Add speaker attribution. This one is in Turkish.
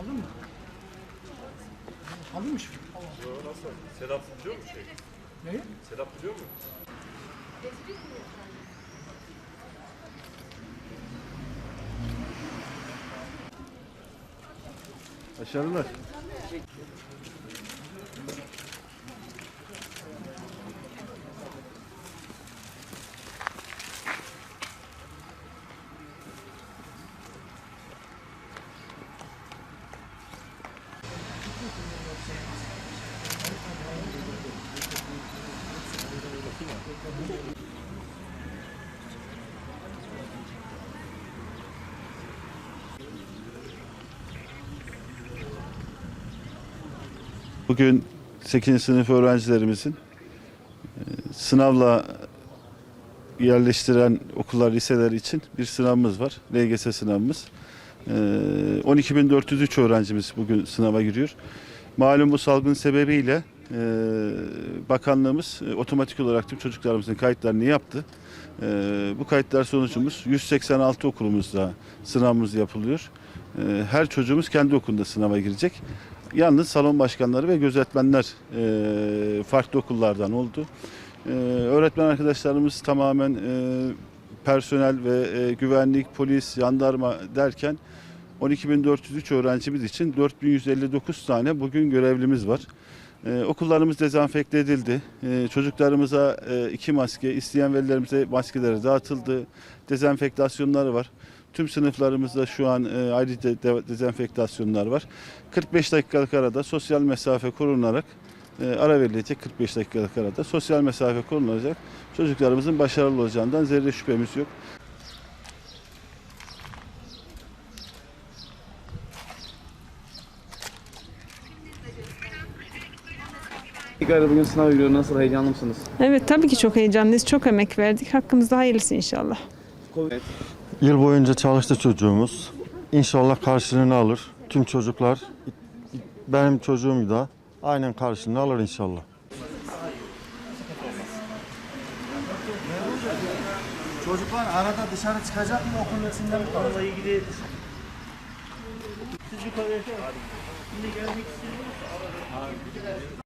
Speaker 1: Aldın mı? Aldın mı şifre?
Speaker 2: Nasıl? Sedat biliyor mu şey?
Speaker 1: Neyi?
Speaker 2: Sedat biliyor mu?
Speaker 3: Başarılar. Bugün 8. sınıf öğrencilerimizin e, sınavla yerleştiren okullar, liseler için bir sınavımız var. LGS sınavımız. E, 12.403 öğrencimiz bugün sınava giriyor. Malum bu salgın sebebiyle e, bakanlığımız e, otomatik olarak tüm çocuklarımızın kayıtlarını yaptı. E, bu kayıtlar sonucumuz 186 okulumuzda sınavımız yapılıyor. E, her çocuğumuz kendi okulunda sınava girecek. Yalnız salon başkanları ve gözetmenler e, farklı okullardan oldu. E, öğretmen arkadaşlarımız tamamen e, personel ve e, güvenlik, polis, jandarma derken 12.403 öğrencimiz için 4159 tane bugün görevlimiz var. E, okullarımız dezenfekte edildi. E, çocuklarımıza e, iki maske, isteyen velilerimize maskeleri dağıtıldı. Dezenfektasyonları var. Tüm sınıflarımızda şu an e, ayrı de, de- dezenfektasyonlar var. 45 dakikalık arada sosyal mesafe korunarak e, ara verilecek 45 dakikalık arada sosyal mesafe korunacak. Çocuklarımızın başarılı olacağından zerre şüphemiz yok.
Speaker 4: Tekrar bugün sınav giriyor. Nasıl heyecanlı mısınız?
Speaker 5: Evet tabii ki çok heyecanlıyız. Çok emek verdik. Hakkımızda hayırlısı inşallah.
Speaker 4: Covid.
Speaker 6: Yıl boyunca çalıştı çocuğumuz. İnşallah karşılığını alır. Tüm çocuklar, benim çocuğum da aynen karşılığını alır inşallah.
Speaker 7: Çocuklar arada dışarı çıkacak mı okulun içinde mi kalacak?
Speaker 8: İlgili siz Şimdi gelmek istiyorsunuz.